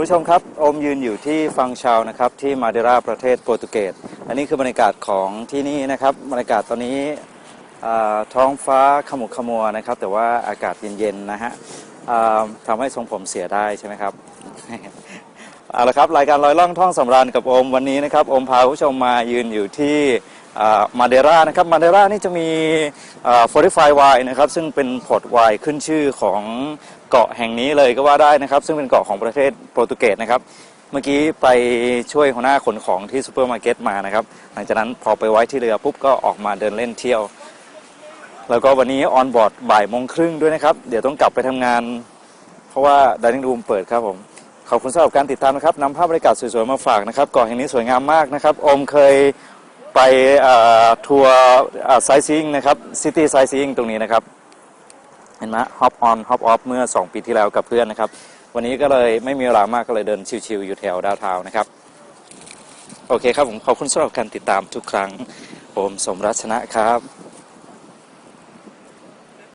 คุณผู้ชมครับอมยืนอยู่ที่ฟังชาวนะครับที่มาเดราประเทศโปรตุเกส อันนี้คือบรรยากาศของที่นี่นะครับบรรยากาศตอนนี้ท้องฟ้าขมุกขมัวนะครับ แต่ว่าอากาศเย็นๆนะฮะทำให้ทรงผมเสียได้ใช่ไหมครับเอาละครับรายการลอยล่องท่องสำราญกับอมวันนี้นะครับอมพาคุณผู้ชมมายืนอยู่ที่ มาเดรานะครับมาเดรานี่จะมีฟอร์ติฟายไวน์นะครับซึ่งเป็นพอร์ตไวน์ขึ้นชื่อของเกาะแห่งนี้เลยก็ว่าได้นะครับ ซึ่งเป็นเกาะของประเทศโปรตุเกสนะครับ เมื่อกี้ไปช่วยหัวหน้าขนของที่ซูเปอร์มาร์เก็ตมานะครับ หลังจากนั้นพอไปไว้ที่เรือปุ๊บก็ออกมาเดินเล่นเที่ยว แล้วก็วันนี้ออนบอร์ดบ่ายโมงครึ่งด้วยนะครับ เดี๋ยวต้องกลับไปทำงาน เพราะว่าดิเนิ่งรูมเปิดครับผมขอบคุณสำหรับการติดตามนะครับนำภาพบรรยากาศสวยๆมาฝากนะครับเกาะแห่งนี้สวยงามมากนะครับอมเคย ไปทัวร์ไซซิ่งนะครับซิตี้ไซซิ่งตรงนี้นะครับ เห็นไหมฮอปออนฮอปออฟเมื่อ 2 ปีที่แล้วกับเพื่อนนะครับ วันนี้ก็เลยไม่มีเวลามากก็เลยเดินชิวๆอยู่แถวดาวเทาวน์นะครับ โอเคครับผมขอบคุณสำหรับการติดตามทุกครั้ง ผมสมรัชนะครับ